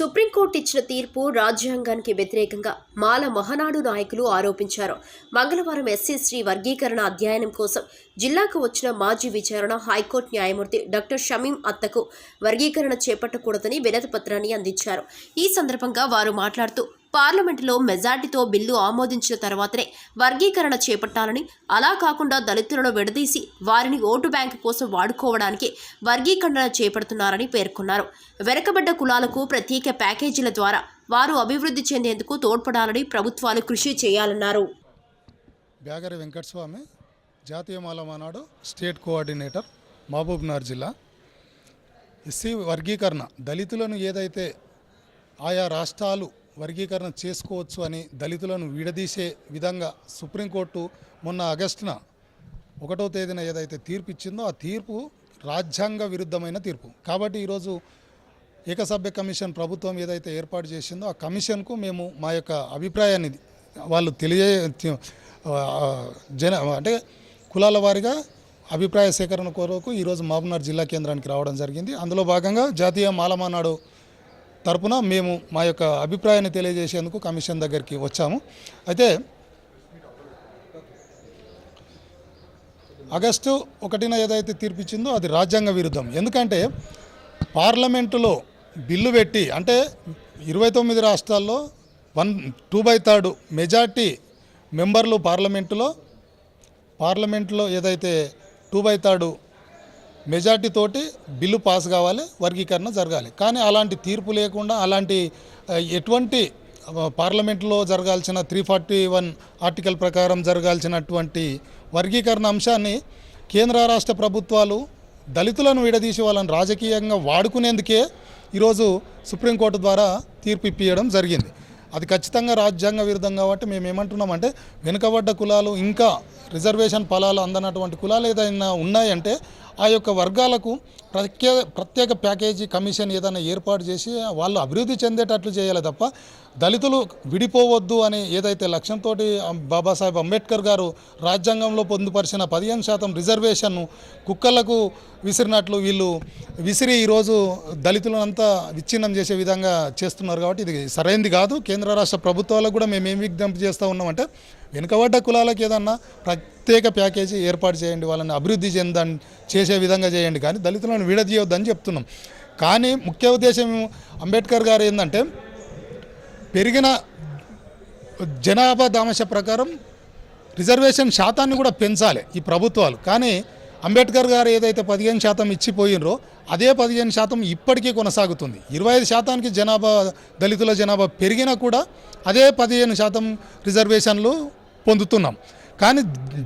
Supreme court ఇచ్చిన తీర్పు రాజ్యాంగానికి వ్యతిరేకంగా మాల మహనాడు నాయకులు ఆరోపించారు. మంగళవారం ఎస్సీ వర్గీకరణ అధ్యయనం కోసం జిల్లాకు వచ్చిన మాజీ విచారణ హైకోర్టు న్యాయమూర్తి డాక్టర్ షమీం అత్తకు వర్గీకరణ చేపట్టకూడదని వినతిపత్రాన్ని అందించారు. ఈ సందర్భంగా వారు మాట్లాడుతూ పార్లమెంటులో మెజార్టీతో బిల్లు ఆమోదించిన తర్వాతనే వర్గీకరణ చేపట్టాలని అలా కాకుండా దళితులను విడదీసి వారిని ఓటు బ్యాంకు కోసం వాడుకోవడానికి వర్గీకరణ చేపడుతున్నారని పేర్కొన్నారు. వెనకబడ్డ కులాలకు ప్రత్యేక ప్యాకేజీల ద్వారా వారు అభివృద్ధి చెందేందుకు తోడ్పడాలని ప్రభుత్వాలు కృషి చేయాలన్నారు. బ్యాగరి వెంకటస్వామి జాతీయ మాల మానాడు స్టేట్ కోఆర్డినేటర్ మహబూబ్నగర్ జిల్లా. ఎస్సీ వర్గీకరణ దళితులను ఏదైతే ఆయా రాష్ట్రాలు వర్గీకరణ చేసుకోవచ్చు అని దళితులను విడదీసే విధంగా సుప్రీంకోర్టు మొన్న ఆగస్టున ఒకటో తేదీన ఏదైతే తీర్పు ఇచ్చిందో ఆ తీర్పు రాజ్యాంగ విరుద్ధమైన తీర్పు. కాబట్టి ఈరోజు ఏకసభ్య కమిషన్ ప్రభుత్వం ఏదైతే ఏర్పాటు చేసిందో ఆ కమిషన్కు మేము మా యొక్క అభిప్రాయాన్ని వాళ్ళు తెలియ జన అంటే కులాల వారిగా అభిప్రాయ సేకరణ కొరకు ఈరోజు మహబూబ్నగర్ జిల్లా కేంద్రానికి రావడం జరిగింది. అందులో భాగంగా జాతీయ మాలమానాడు తరపున మేము మా యొక్క అభిప్రాయాన్ని తెలియజేసేందుకు కమిషన్ దగ్గరికి వచ్చాము. అయితే ఆగస్టు ఒకటిన ఏదైతే తీర్పిచ్చిందో అది రాజ్యాంగ విరుద్ధం. ఎందుకంటే పార్లమెంటులో బిల్లు పెట్టి అంటే ఇరవై తొమ్మిది రాష్ట్రాల్లో one two by third majority మెంబర్లు పార్లమెంటులో పార్లమెంట్లో ఏదైతే టూ బై థర్డ్ మెజార్టీతోటి బిల్లు పాస్ కావాలి వర్గీకరణ జరగాలి. కానీ అలాంటి తీర్పు లేకుండా అలాంటి ఎటువంటి పార్లమెంట్లో జరగాల్సిన త్రీ ఫార్టీ వన్ ఆర్టికల్ ప్రకారం జరగాల్సినటువంటి వర్గీకరణ అంశాన్ని కేంద్ర రాష్ట్ర ప్రభుత్వాలు దళితులను విడదీసి వాళ్ళని రాజకీయంగా వాడుకునేందుకే ఈరోజు సుప్రీంకోర్టు ద్వారా తీర్పు ఇప్పించడం జరిగింది. అది ఖచ్చితంగా రాజ్యాంగ విరుద్ధం కాబట్టి మేము ఏమంటున్నామంటే వెనుకబడ్డ కులాలు ఇంకా రిజర్వేషన్ ఫలాలు అందనటువంటి కులాలు ఏదైనా ఉన్నాయంటే ఆ యొక్క వర్గాలకు ప్రత్యేక ప్రత్యేక ప్యాకేజీ కమిషన్ ఏదైనా ఏర్పాటు చేసి వాళ్ళు అభివృద్ధి చెందేటట్లు చేయాలి తప్ప దళితులు విడిపోవద్దు అని ఏదైతే లక్ష్యంతో బాబాసాహెబ్ అంబేద్కర్ గారు రాజ్యాంగంలో పొందుపరిచిన పదిహేను శాతం రిజర్వేషన్ను కుక్కలకు విసిరినట్లు వీళ్ళు విసిరి ఈరోజు దళితులంతా విచ్ఛిన్నం చేసే విధంగా చేస్తున్నారు కాబట్టి ఇది సరైనది కాదు. కేంద్ర రాష్ట్ర ప్రభుత్వాలకు కూడా మేము ఏం విజ్ఞప్తి చేస్తూ ఉన్నామంటే వెనుకబడ్డ కులాలకు ఏదన్నా ప్రత్యేక ప్యాకేజీ ఏర్పాటు చేయండి వాళ్ళని అభివృద్ధి చెందని చేసే విధంగా చేయండి. కానీ దళితులను విడదీయొద్దని చెప్తున్నాం. కానీ ముఖ్య ఉద్దేశం అంబేద్కర్ గారు ఏంటంటే పెరిగిన జనాభా దామశ ప్రకారం రిజర్వేషన్ శాతాన్ని కూడా పెంచాలి ఈ ప్రభుత్వాలు. కానీ అంబేద్కర్ గారు ఏదైతే పదిహేను శాతం ఇచ్చిపోయినరో అదే పదిహేను శాతం ఇప్పటికీ కొనసాగుతుంది. ఇరవై ఐదు శాతానికి జనాభా దళితుల జనాభా పెరిగినా కూడా అదే పదిహేను శాతం రిజర్వేషన్లు పొందుతున్నాం. కానీ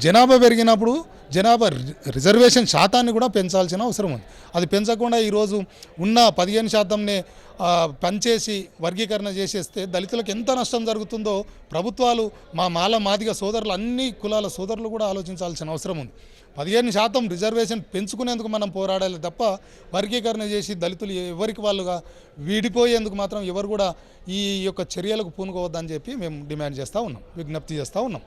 జనాభా పెరిగినప్పుడు జనాభా రిజర్వేషన్ శాతాన్ని కూడా పెంచాల్సిన అవసరం ఉంది. అది పెంచకుండా ఈరోజు ఉన్న పదిహేను శాతంనే పనిచేసి వర్గీకరణ చేసేస్తే దళితులకు ఎంత నష్టం జరుగుతుందో ప్రభుత్వాలు మా మాల మాదిగ సోదరులు అన్ని కులాల సోదరులు కూడా ఆలోచించాల్సిన అవసరం ఉంది. పదిహేను శాతం రిజర్వేషన్ పెంచుకునేందుకు మనం పోరాడాలి తప్ప వర్గీకరణ చేసి దళితులు ఎవరికి వాళ్ళుగా విడిపోయేందుకు మాత్రం ఎవరు కూడా ఈ యొక్క చర్యలకు పూనుకోవద్దని చెప్పి మేము డిమాండ్ చేస్తూ ఉన్నాం విజ్ఞప్తి చేస్తూ ఉన్నాం.